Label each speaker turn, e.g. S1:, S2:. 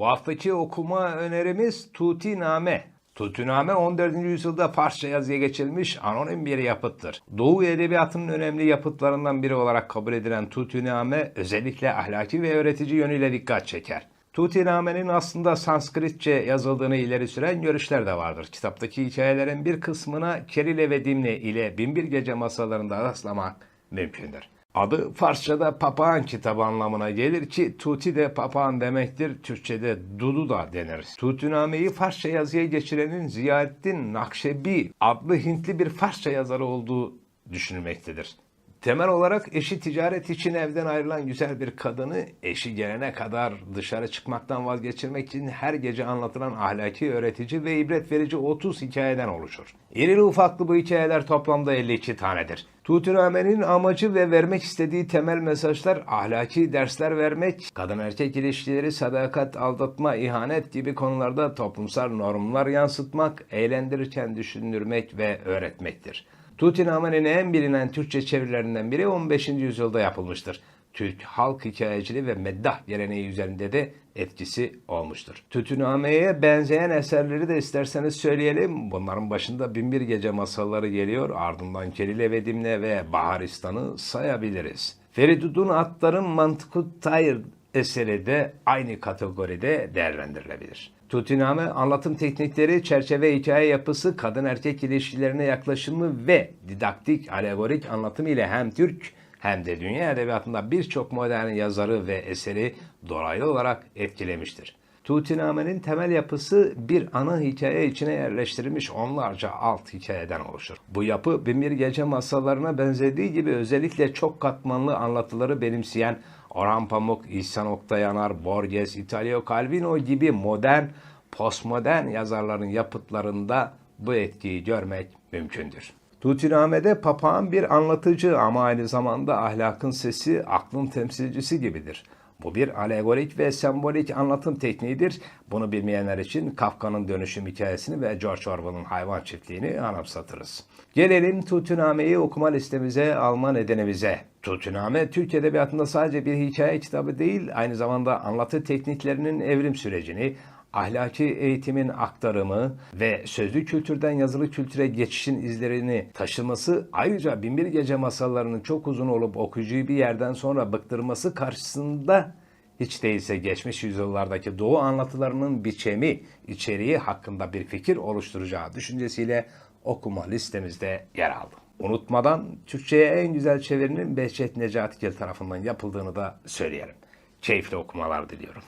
S1: Bu haftaki okuma önerimiz Tutiname. Tutiname 14. yüzyılda Farsça yazıya geçilmiş anonim bir yapıttır. Doğu edebiyatının önemli yapıtlarından biri olarak kabul edilen Tutiname özellikle ahlaki ve öğretici yönüyle dikkat çeker. Tutiname'nin aslında Sanskritçe yazıldığını ileri süren görüşler de vardır. Kitaptaki hikayelerin bir kısmına Kerile ve Dimne ile Binbir Gece masalarında rastlamak mümkündür. Adı Farsçada papağan kitabı anlamına gelir ki tuti de papağan demektir. Türkçede dudu da denir. Tutiname'yi Farsça yazıya geçirenin Ziyaettin Nakşebi adlı Hintli bir Farsça yazarı olduğu düşünülmektedir. Temel olarak eşi ticaret için evden ayrılan güzel bir kadını eşi gelene kadar dışarı çıkmaktan vazgeçirmek için her gece anlatılan ahlaki, öğretici ve ibret verici 30 hikayeden oluşur. İrili ufaklı bu hikayeler toplamda 52 tanedir. Tutiname'nin amacı ve vermek istediği temel mesajlar ahlaki dersler vermek, kadın erkek ilişkileri, sadakat, aldatma, ihanet gibi konularda toplumsal normlar yansıtmak, eğlendirirken düşündürmek ve öğretmektir. Tutiname'nin en bilinen Türkçe çevirilerinden biri 15. yüzyılda yapılmıştır. Türk halk hikayeciliği ve meddah geleneği üzerinde de etkisi olmuştur. Tütüname'ye benzeyen eserleri de isterseniz söyleyelim. Bunların başında Binbir Gece masalları geliyor. Ardından Kelile ve Dimne ve Baharistan'ı sayabiliriz. Feridun'un Atların Mantıkut Tayr eseri de aynı kategoride değerlendirilebilir. Tutiname anlatım teknikleri, çerçeve hikaye yapısı, kadın erkek ilişkilerine yaklaşımı ve didaktik alegorik anlatım ile hem Türk hem de dünya edebiyatında birçok modern yazarı ve eseri dolaylı olarak etkilemiştir. Tutiname'nin temel yapısı bir ana hikaye içine yerleştirilmiş onlarca alt hikayeden oluşur. Bu yapı Binbir Gece masallarına benzediği gibi özellikle çok katmanlı anlatıları benimseyen Orhan Pamuk, İhsan Oktayanar, Borges, Italo Calvino gibi modern, postmodern yazarların yapıtlarında bu etkiyi görmek mümkündür. Tutiname'de papağan bir anlatıcı ama aynı zamanda ahlakın sesi, aklın temsilcisi gibidir. Bu bir alegorik ve sembolik anlatım tekniğidir. Bunu bilmeyenler için Kafka'nın dönüşüm hikayesini ve George Orwell'ın hayvan çiftliğini anımsatırız. Gelelim Tutiname'yi okuma listemize alma nedenimize. Tutiname Türk Edebiyatı'nda sadece bir hikaye kitabı değil, aynı zamanda anlatı tekniklerinin evrim sürecini, ahlaki eğitimin aktarımı ve sözlü kültürden yazılı kültüre geçişin izlerini taşıması ayrıca Binbir Gece masallarının çok uzun olup okuyucuyu bir yerden sonra bıktırması karşısında hiç değilse geçmiş yüzyıllardaki Doğu anlatılarının biçemi, içeriği hakkında bir fikir oluşturacağı düşüncesiyle okuma listemizde yer aldı. Unutmadan Türkçe'ye en güzel çevirinin Behçet Necatigil tarafından yapıldığını da söyleyelim. Keyifli okumalar diliyorum.